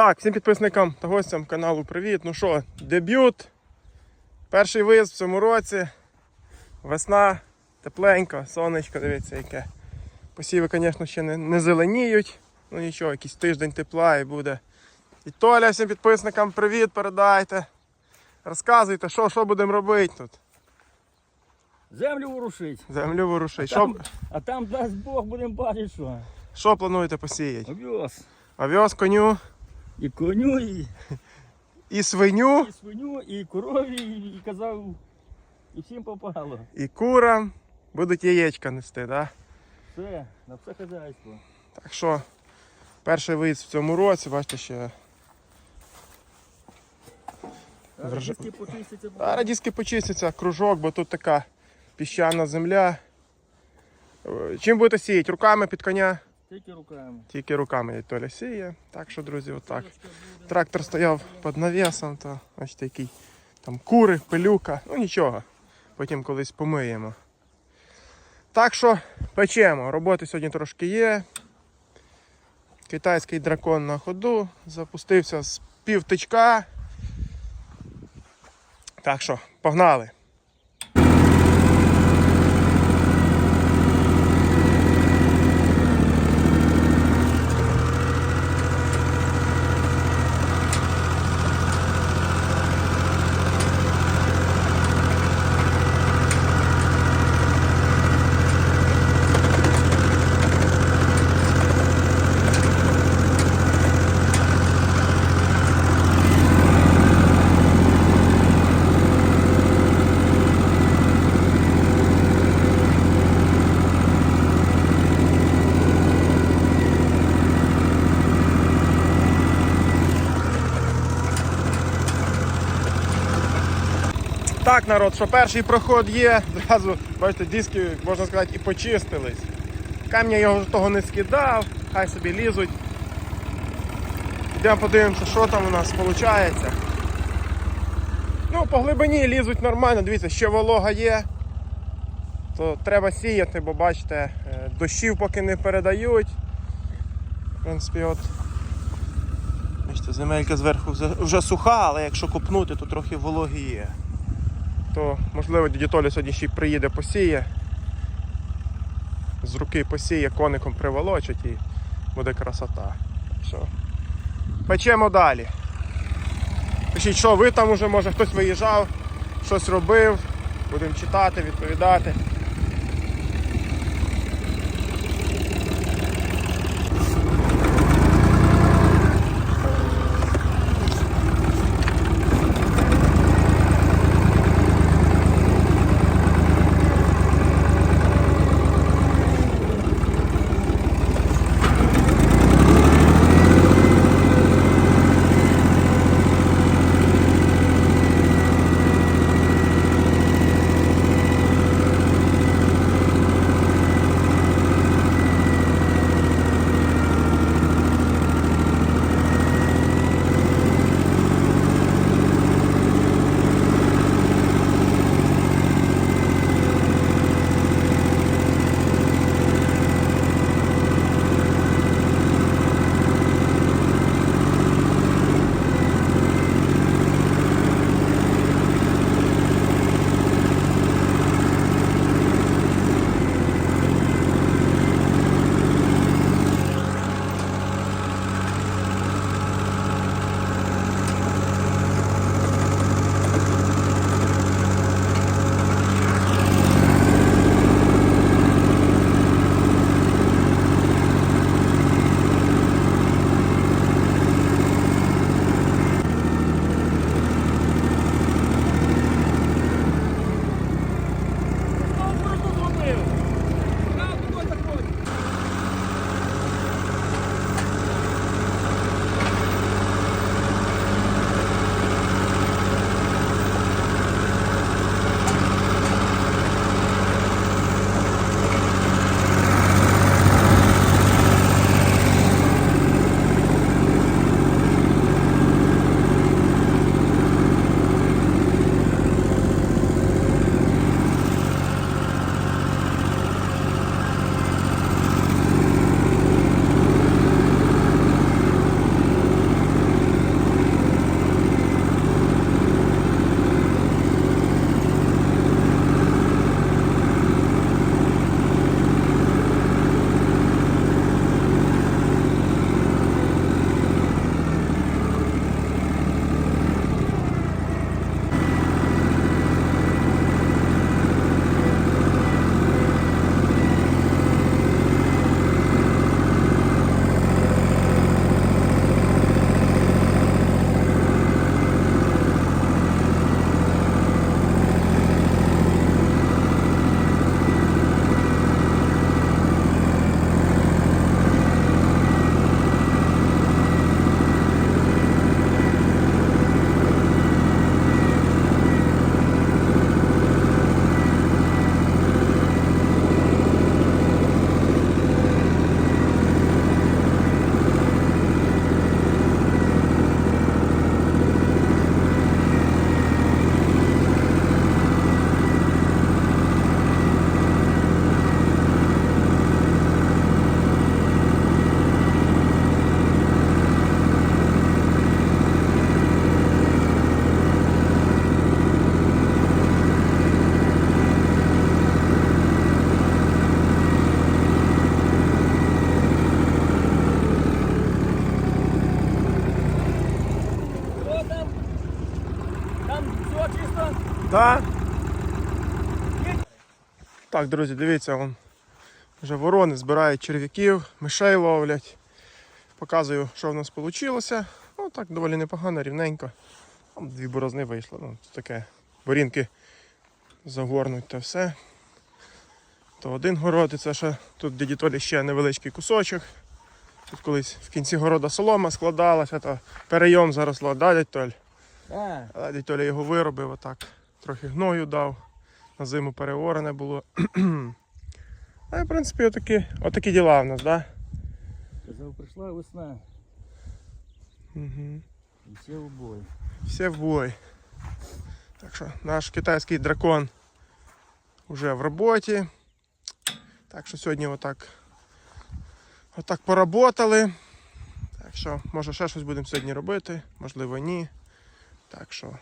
Так, всім підписникам та гостям каналу привіт. Ну що, дебют. Перший виїзд в цьому році. Весна, тепленько, сонечко, дивіться, яке. Посіви, звісно, ще не, не зеленіють. Ну нічого, якийсь тиждень тепла і буде. І Толя, всім підписникам привіт, передайте. Розказуйте, що, що будемо робити тут. Землю ворушить. Землю ворушить. Що, Там, а там дасть Бог будемо бачити, що. що плануєте посіяти? Овес. Овес, коню І коню, і, і свиню, і свиню, і корові, і, і казав, і всім попало. і курам. Будуть яєчка нести, так? Да? Все, на все хазяйство. Так що, перший виїзд в цьому році, бачите, ще Зараз Врожа- диски почистяться. А радіски почиститься, кружок, бо тут така піщана земля. Е, Чим будете сіяти? Руками під коня? Тільки руками. Тільки руками Толя сіє. Так що, друзі, отак. Трактор стояв під навісом, то бачите, який там кури, пилюка, ну нічого. Потім колись помиємо. Так що печемо. Роботи сьогодні трошки є. Китайський дракон на ходу. Запустився з півтичка. Так що, погнали. Так, народ, що перший проход є, зразу, бачите, диски, можна сказати, і почистились. Камня я його того не скидав, хай собі лізуть. Йдемо подивимося, що там у нас виходить. Ну, по глибині лізуть нормально, дивіться, ще волога є. То треба сіяти, бо бачите, е, дощів поки не передають. В принципі, от. Бачите, земелька зверху вже- суха, але якщо копнути, то трохи вологи є то можливо Толя сьогодні ще й приїде посіє. З руки посіє, коником приволочить і буде красота. Все. Печемо далі. Пишіть, що ви там уже, може хтось виїжджав, щось робив. Будемо читати, відповідати. Да? Так, друзі, дивіться, вон вже ворони збирають черв'яків, мишей ловлять. Показую, що в нас вийшло. Ну так, доволі непогано, рівненько. Там дві борозни вийшло. Ну, таке. Борінки загорнуть та все. То один город, і це ще тут дяді Толі ще невеличкий кусочок. Тут колись в кінці города солома складалася, то перейом заросло, да, дядь Толь? Але дядь Толя його виробив отак. Трохи гною дав. На зиму переорене було. А в принципі отакі, отакі діла в нас, так? Казав, прийшла весна. Угу. І все в бой. Все в бой. Так що наш китайський дракон вже в роботі. Так що сьогодні отак, отак поработали. Так що, може ще щось будемо сьогодні робити, можливо, ні. Так що,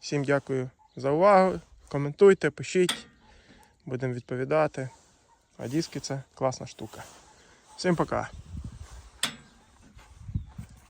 всім дякую за увагу. Коментуйте, пишіть, будемо відповідати. А диски це класна штука. Всім пока!